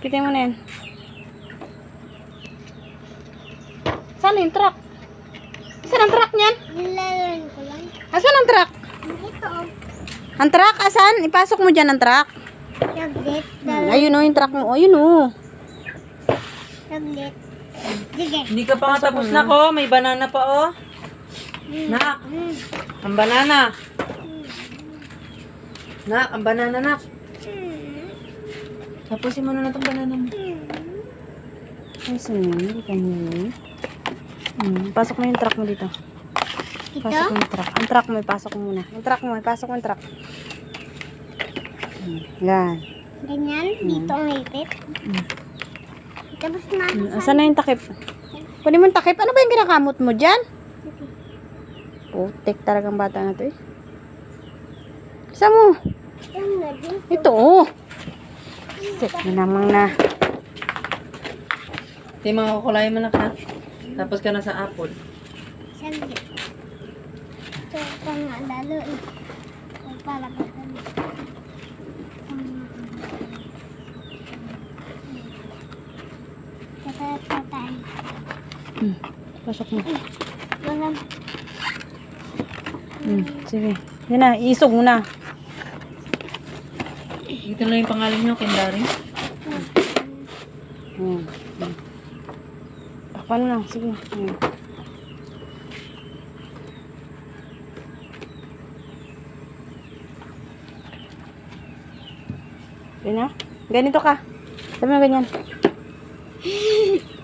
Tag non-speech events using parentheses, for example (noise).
Kita mo na yan. Saan yung truck? Saan ang truck niyan? Nilalaro ko lang. Asan ang truck? Ito. Ang truck, asan? Ipasok mo dyan ang truck. Tablet. Hmm, ayun o, yung truck mo. Ayun o. Tablet. Sige. Hindi ka pa nga tapos na ko. May banana pa oh. Nak, Mm. ang banana. Nak, ang banana nak. Tapusin mo na na itong banana mo. Ay, saan yun? Hindi ka nyo. Hmm, pasok mo yung truck mo dito. Ito? Pasok mo yung truck. Ang truck mo, ipasok mo muna. Yung truck mo, ipasok mo yung truck. Hmm, yan. Ganyan. Dito ang ipit. Tapos na. Hmm, asan na yung takip? Pwede mo yung takip. Ano ba yung ginakamot mo dyan? Putik talagang bata na to eh. Saan mo? Ito oh. Set na namang na. Ito yung mga kukulay mo na ka. Tapos ka na sa apple. Sandi. Ito pa nga lalo eh. Para ba. Hmm, pasok mo. Hmm, sige. Yan na, isog mo na. Ito na yung pangalan nyo, Kendari. Hmm. hmm. Takpan lang, sige. Hmm. Na. Ganito ka. Sabi mo ganyan. (laughs)